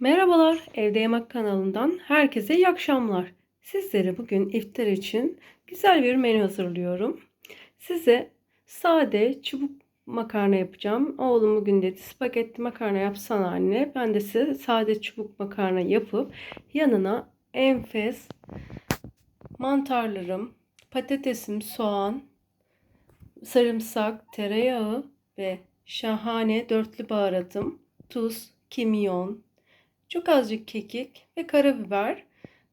Merhabalar, Evde Yemek kanalından herkese iyi akşamlar. Sizlere bugün iftar için güzel bir menü hazırlıyorum. Size sade çubuk makarna yapacağım. Oğlum bugün dedi spagetti makarna yapsana anne. Ben de size sade çubuk makarna yapıp yanına enfes mantarlarım, patatesim, soğan, sarımsak, tereyağı ve şahane dörtlü baharatım, tuz, kimyon, çok azıcık kekik ve karabiber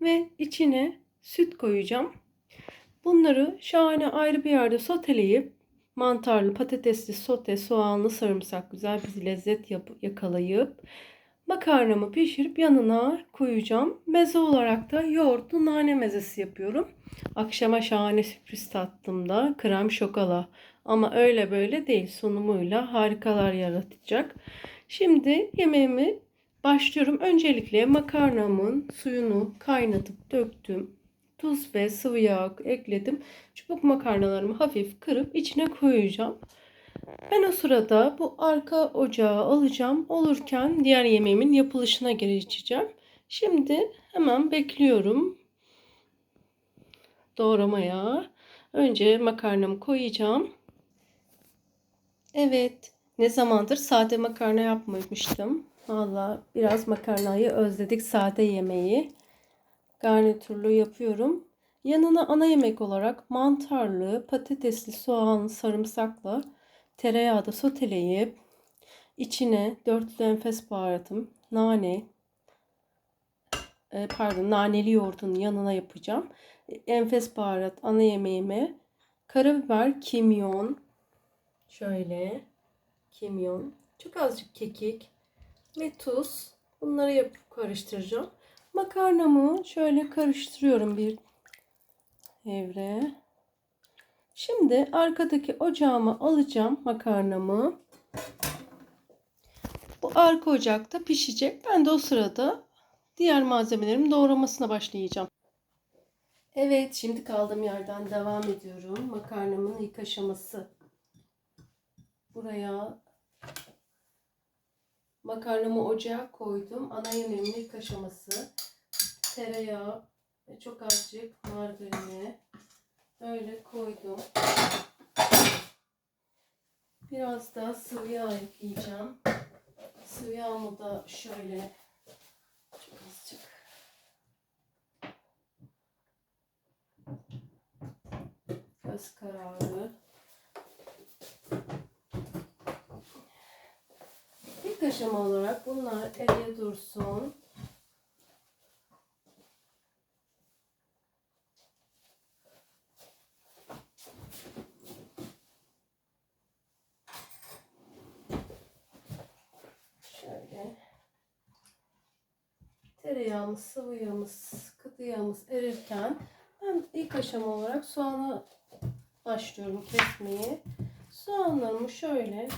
ve içine süt koyacağım. Bunları şahane ayrı bir yerde soteleyip mantarlı, patatesli, sote, soğanlı, sarımsak güzel bir lezzet yap- yakalayıp makarnamı pişirip yanına koyacağım. Meze olarak da yoğurtlu nane mezesi yapıyorum. Akşama şahane sürpriz tatlımda krem şokala. Ama öyle böyle değil sunumuyla harikalar yaratacak. Şimdi yemeğimi Başlıyorum. Öncelikle makarnamın suyunu kaynatıp döktüm. Tuz ve sıvı yağ ekledim. Çubuk makarnalarımı hafif kırıp içine koyacağım. Ben o sırada bu arka ocağı alacağım. Olurken diğer yemeğimin yapılışına geçeceğim. Şimdi hemen bekliyorum. Doğramaya. Önce makarnamı koyacağım. Evet. Ne zamandır sade makarna yapmamıştım. Valla biraz makarnayı özledik sade yemeği. Garnitürlü yapıyorum. Yanına ana yemek olarak mantarlı, patatesli, soğan, sarımsakla tereyağı da soteleyip içine dörtlü enfes baharatım, nane, e, pardon naneli yoğurdun yanına yapacağım. Enfes baharat ana yemeğime karabiber, kimyon, şöyle kimyon, çok azıcık kekik, ve tuz. Bunları yapıp karıştıracağım. Makarnamı şöyle karıştırıyorum bir evre. Şimdi arkadaki ocağıma alacağım makarnamı. Bu arka ocakta pişecek. Ben de o sırada diğer malzemelerimi doğramasına başlayacağım. Evet, şimdi kaldığım yerden devam ediyorum. Makarnamın ilk aşaması. Buraya Makarnamı ocağa koydum. Ana yemeğimin ilk aşaması. Tereyağı ve çok azıcık margarini öyle koydum. Biraz daha sıvı yağ ekleyeceğim. Sıvı yağımı da şöyle çok azıcık göz kararı İlk aşama olarak bunlar eriye dursun. Şöyle. Tereyağımız, sıvı yağımız, katı yağımız erirken ben ilk aşama olarak soğanı başlıyorum kesmeye. Soğanlarımı şöyle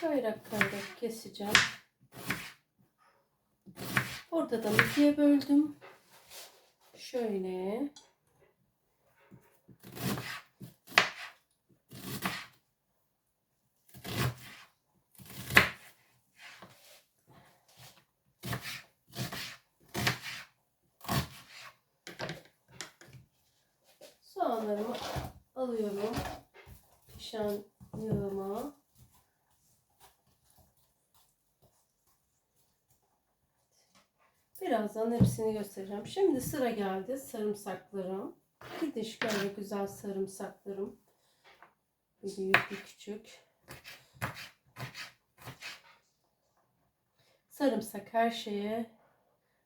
kayrak kayrak keseceğim. Ortadan ikiye böldüm. Şöyle. Soğanlarımı alıyorum. Pişen yağıma. Birazdan hepsini göstereceğim. Şimdi sıra geldi sarımsaklarım. Bir diş böyle güzel sarımsaklarım. Bir büyük bir küçük. Sarımsak her şeye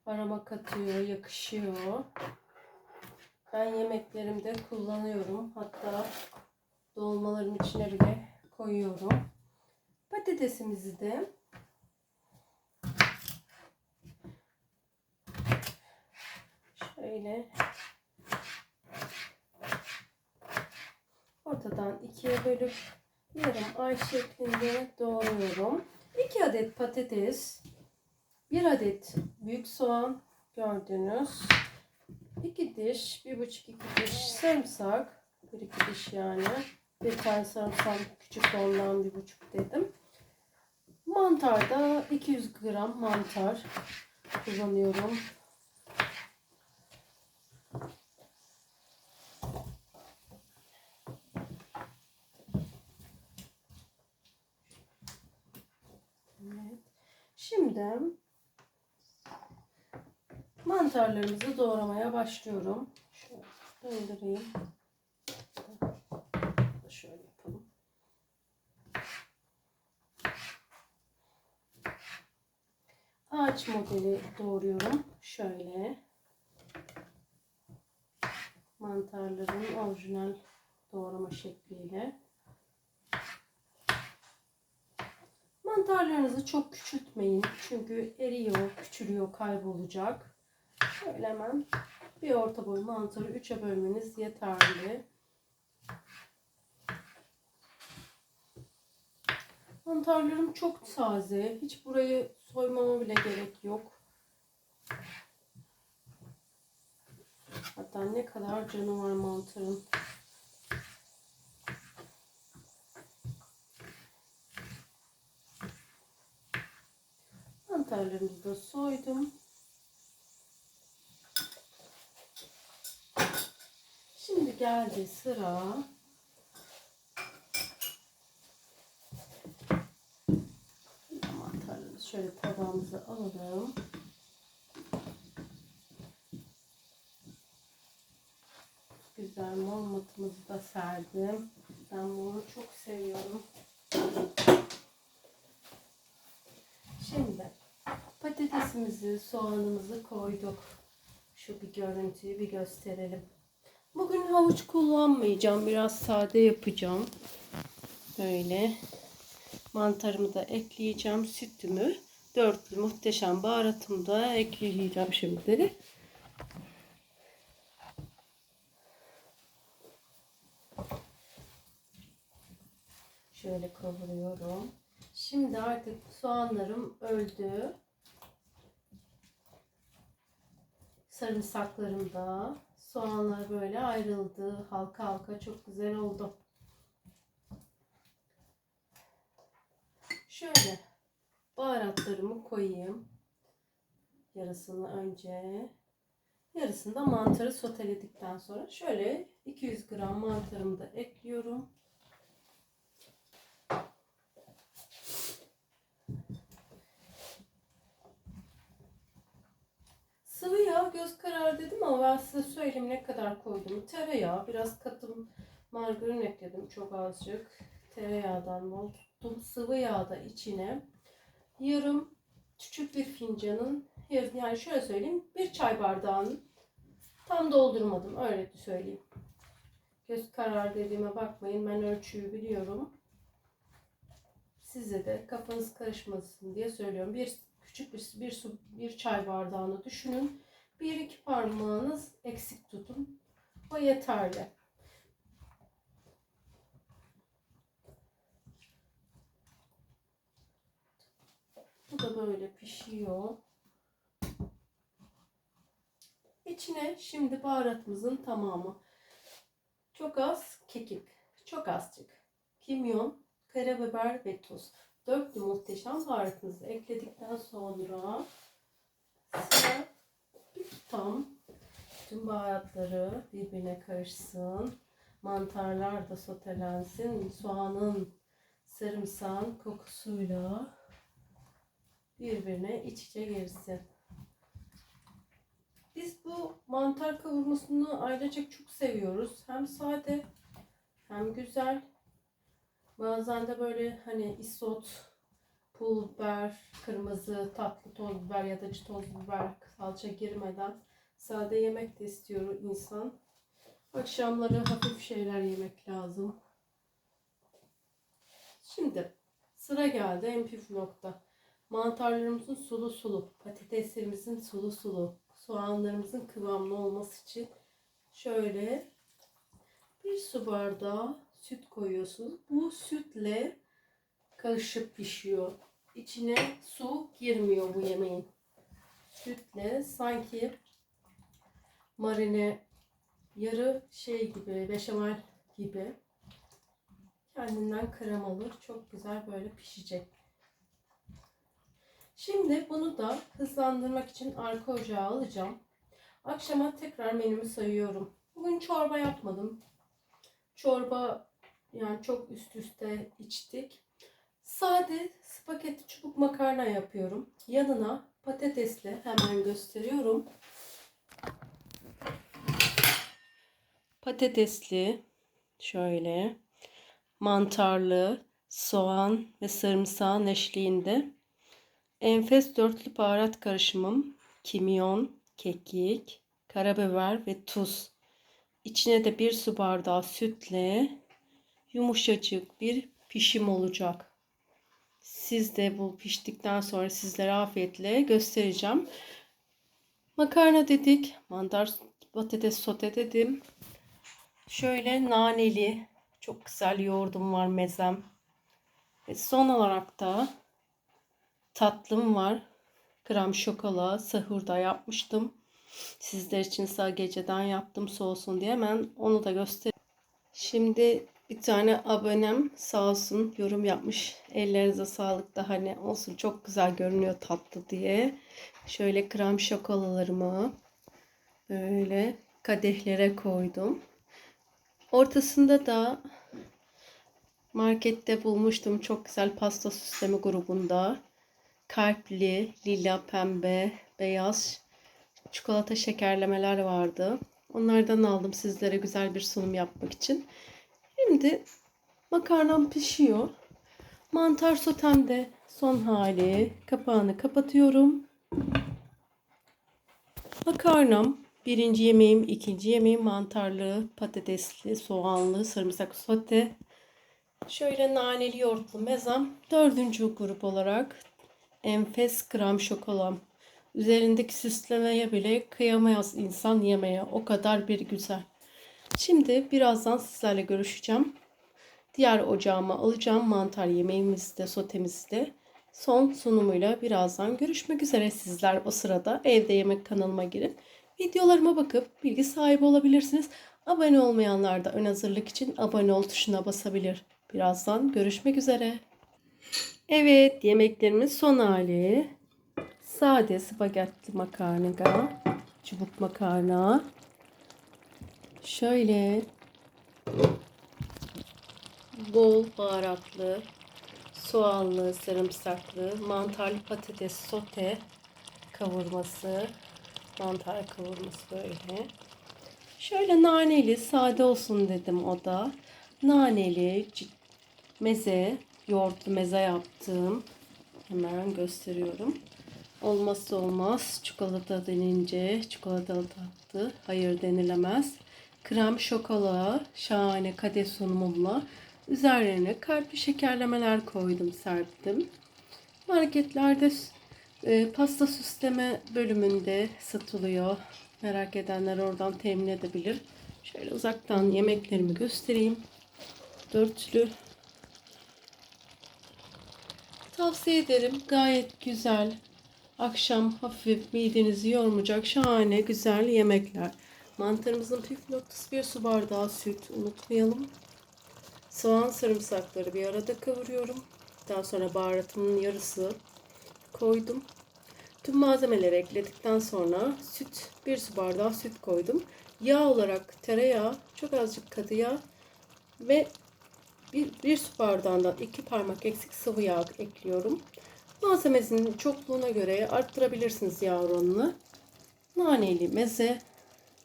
aroma katıyor, yakışıyor. Ben yemeklerimde kullanıyorum. Hatta dolmalarım içine bile koyuyorum. Patatesimizi de şöyle ortadan ikiye bölüp yarım ay şeklinde doğruyorum. 2 adet patates, 1 adet büyük soğan gördünüz. 2 diş, 1,5-2 diş sarımsak, 1-2 diş yani. Bir tane sarımsak küçük ondan 1,5 dedim. Mantarda 200 gram mantar kullanıyorum. Evet. Şimdi mantarlarımızı doğramaya başlıyorum. Şöyle döndüreyim. Şöyle yapalım. Ağaç modeli doğruyorum. Şöyle. Mantarların orijinal doğrama şekliyle. Mantarlarınızı çok küçültmeyin. Çünkü eriyor, küçülüyor, kaybolacak. Şöyle hemen bir orta boy mantarı 3'e bölmeniz yeterli. Mantarlarım çok taze. Hiç burayı soymama bile gerek yok. Hatta ne kadar canı var mantarın. Mantarlarımızı da soydum. Şimdi geldi sıra şöyle tabağımıza alalım. Güzel mor matımızı da serdim. Ben moru çok seviyorum. Şimdi patatesimizi, soğanımızı koyduk. Şu bir görüntüyü bir gösterelim. Bugün havuç kullanmayacağım. Biraz sade yapacağım. Böyle mantarımı da ekleyeceğim. Sütümü, dörtlü muhteşem baharatımı da ekleyeceğim şimdi. Şöyle kavuruyorum. Şimdi artık soğanlarım öldü. Sarımsaklarım da soğanlar böyle ayrıldı. Halka halka çok güzel oldu. Şöyle baharatlarımı koyayım. Yarısını önce. Yarısını da mantarı soteledikten sonra şöyle 200 gram mantarımı da ekliyorum. Sıvı yağ göz kararı dedim ama ben size söyleyeyim ne kadar koydum. Tereyağı, biraz katım margarin ekledim çok azıcık. Tereyağdan bol tuttum. Sıvı yağ da içine yarım küçük bir fincanın yani şöyle söyleyeyim bir çay bardağının tam doldurmadım öyle söyleyeyim. Göz kararı dediğime bakmayın ben ölçüyü biliyorum. Size de kafanız karışmasın diye söylüyorum. Bir küçük bir, bir su bir çay bardağını düşünün. Bir iki parmağınız eksik tutun. O yeterli. Bu da böyle pişiyor. İçine şimdi baharatımızın tamamı. Çok az kekik, çok azıcık kimyon, karabiber ve tuz. Dörtlü muhteşem baharatınızı ekledikten sonra sıra bir tutam tüm baharatları birbirine karışsın. Mantarlar da sotelensin. Soğanın, sarımsağın kokusuyla birbirine iç içe girsin. Biz bu mantar kavurmasını ailecek çok seviyoruz. Hem sade hem güzel. Bazen de böyle hani isot, pul biber, kırmızı tatlı toz biber ya da acı toz biber, salça girmeden sade yemek de istiyor insan. Akşamları hafif şeyler yemek lazım. Şimdi sıra geldi en püf nokta. Mantarlarımızın sulu sulu, patateslerimizin sulu sulu, soğanlarımızın kıvamlı olması için şöyle bir su bardağı süt koyuyorsunuz. Bu sütle karışıp pişiyor. İçine su girmiyor bu yemeğin. Sütle sanki marine yarı şey gibi, beşamel gibi kendinden kremalı çok güzel böyle pişecek. Şimdi bunu da hızlandırmak için arka ocağa alacağım. Akşama tekrar menümü sayıyorum. Bugün çorba yapmadım. Çorba yani çok üst üste içtik. Sade spagetti çubuk makarna yapıyorum. Yanına patatesli hemen gösteriyorum. Patatesli şöyle mantarlı soğan ve sarımsağın eşliğinde enfes dörtlü baharat karışımım kimyon, kekik, karabiber ve tuz. İçine de bir su bardağı sütle yumuşacık bir pişim olacak. Siz de bu piştikten sonra sizlere afiyetle göstereceğim. Makarna dedik. Mantar patates sote dedim. Şöyle naneli çok güzel yoğurdum var mezem. Ve son olarak da tatlım var. Krem şokola sahurda yapmıştım. Sizler için sağ geceden yaptım soğusun diye hemen onu da göster. Şimdi bir tane abonem sağ olsun yorum yapmış. Ellerinize sağlık da hani olsun çok güzel görünüyor tatlı diye. Şöyle krem şokolalarımı böyle kadehlere koydum. Ortasında da markette bulmuştum çok güzel pasta süsleme grubunda. Kalpli, lila, pembe, beyaz çikolata şekerlemeler vardı. Onlardan aldım sizlere güzel bir sunum yapmak için. Şimdi makarnam pişiyor. Mantar sotem de son hali. Kapağını kapatıyorum. Makarnam birinci yemeğim, ikinci yemeğim mantarlı, patatesli, soğanlı, sarımsak sote. Şöyle naneli yoğurtlu mezam. Dördüncü grup olarak enfes krem şokolam. Üzerindeki süslemeye bile kıyamaz insan yemeye. O kadar bir güzel. Şimdi birazdan sizlerle görüşeceğim. Diğer ocağıma alacağım mantar yemeğimizi de sotemizi de. Son sunumuyla birazdan görüşmek üzere sizler o sırada evde yemek kanalıma girip videolarıma bakıp bilgi sahibi olabilirsiniz. Abone olmayanlar da ön hazırlık için abone ol tuşuna basabilir. Birazdan görüşmek üzere. Evet yemeklerimin son hali. Sade spagetti makarna, çubuk makarna. Şöyle bol baharatlı, soğanlı, sarımsaklı, mantarlı patates sote kavurması, mantar kavurması böyle. Şöyle naneli, sade olsun dedim o da. Naneli, meze, yoğurtlu meze yaptım. Hemen gösteriyorum. Olmazsa olmaz çikolata denince çikolatalı tatlı hayır denilemez. Krem şokola şahane kadeh sunumumla üzerlerine kalpli şekerlemeler koydum serptim. Marketlerde e, pasta süsleme bölümünde satılıyor. Merak edenler oradan temin edebilir. Şöyle uzaktan yemeklerimi göstereyim. Dörtlü. Tavsiye ederim. Gayet güzel. Akşam hafif midenizi yormayacak şahane güzel yemekler. Mantarımızın püf noktası bir su bardağı süt unutmayalım. Soğan sarımsakları bir arada kavuruyorum. Daha sonra baharatımın yarısı koydum. Tüm malzemeleri ekledikten sonra süt, bir su bardağı süt koydum. Yağ olarak tereyağı, çok azıcık katı yağ ve bir, bir su bardağından iki parmak eksik sıvı yağ ekliyorum. Malzemesinin çokluğuna göre arttırabilirsiniz yağ oranını. Naneli meze,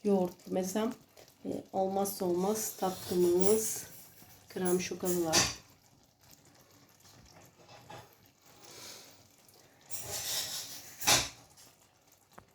yoğurtlu mezem ve olmazsa olmaz tatlımız krem şokolalar.